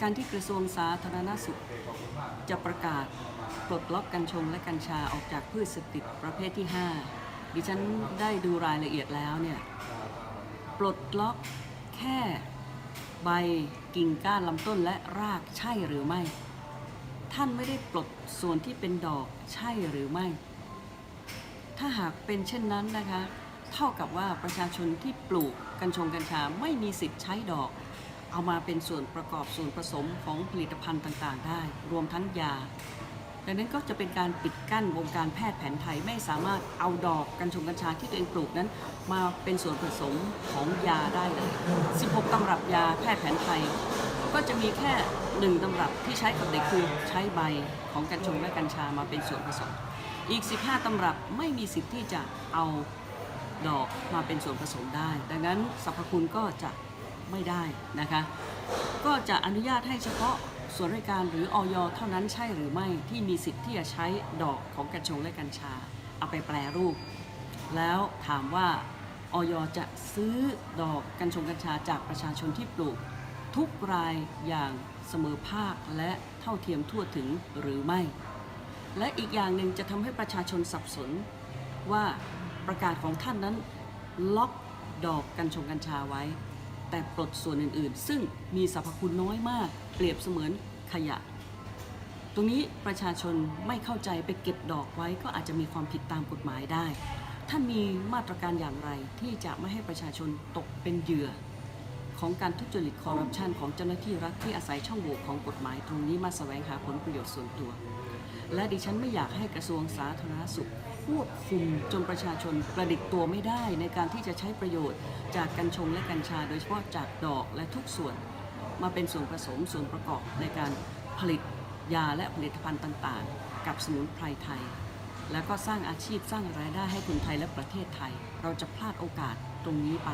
การที่กระทรวงสาธารณสุข จะประกาศปลดล็อกกัญชงและกัญชาออกจากพืชเสพติดประเภทที่ 5 ดิฉันได้ดูรายละเอียดแล้วเนี่ยปลดล็อกแค่ใบกิ่งก้านลำต้นและรากใช่หรือไม่ ท่านไม่ได้ปลดส่วนที่เป็นดอกใช่หรือไม่ ถ้าหากเป็นเช่นนั้นนะคะ เท่ากับว่าประชาชนที่ปลูกกัญชงกัญชาไม่มีสิทธิ์ใช้ดอก เอามาเป็นส่วนประกอบส่วนผสมของผลิตภัณฑ์ต่างๆ ได้ รวมทั้งยา ดังนั้นก็จะเป็นการปิดกั้นวงการแพทย์แผนไทยไม่สามารถเอาดอกกัญชงกัญชาที่ตัวเองปลูกนั้น มาเป็นส่วนผสมของยาได้เลย 16ตำรับยาแพทย์แผนไทย ก็จะมีแค่หนึ่งตำรับที่ใช้กับเด็กคือใช้ใบของกัญชงและกัญชามาเป็นส่วนผสม อีก 15ตำรับไม่มีสิทธิ์ที่จะเอาดอกมาเป็นส่วนผสมได้ ดังนั้นสรรพคุณก็จะ ไม่ได้นะคะ ก็จะอนุญาตให้เฉพาะส่วนราชการหรือออยเท่านั้นใช่หรือไม่ที่มีสิทธิ์ที่จะใช้ดอกของกัญชงและกัญชา เอาไปแปรรูป แล้วถามว่าอยจะซื้อดอกกัญชงกัญชาจากประชาชนที่ปลูก ทุกรายอย่างเสมอภาคและเท่าเทียมทั่วถึงหรือไม่ และอีกอย่างหนึ่งจะทำให้ประชาชนสับสนว่าประกาศของท่านนั้นล็อกดอกกัญชงกัญชาไว้ แต่ปลดส่วนอื่นๆ ซึ่งมีสรรพคุณน้อยมาก เปรียบเสมือนขยะ ตรงนี้ประชาชนไม่เข้าใจไปเก็บดอกไว้ก็อาจจะมีความผิดตามกฎหมายได้ ท่านมีมาตรการอย่างไรที่จะไม่ให้ประชาชนตกเป็นเหยื่อ ของการทุจริตคอร์รัปชันของเจ้าหน้าที่รัฐที่อาศัยช่องโหว่ของกฎหมายตรงนี้มาแสวงหาผลประโยชน์ส่วนตัว และดิฉันไม่อยากให้กระทรวงสาธารณสุข ควบคุมจนประชาชนประดิษฐ์ตัวไม่ได้ในการที่จะใช้ประโยชน์จากกัญชงและกัญชา โดยเฉพาะจากดอกและทุกส่วน มาเป็นส่วนผสมส่วนประกอบในการผลิตยาและผลิตภัณฑ์ต่างๆ กับสมุนไพรไทย แล้วก็สร้างอาชีพสร้างรายได้ให้คนไทยและประเทศไทย เราจะพลาดโอกาสตรงนี้ไป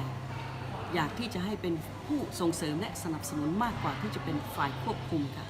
อยากที่จะให้เป็นผู้ส่งเสริมและสนับสนุนมากกว่าที่จะเป็นฝ่ายควบคุมค่ะ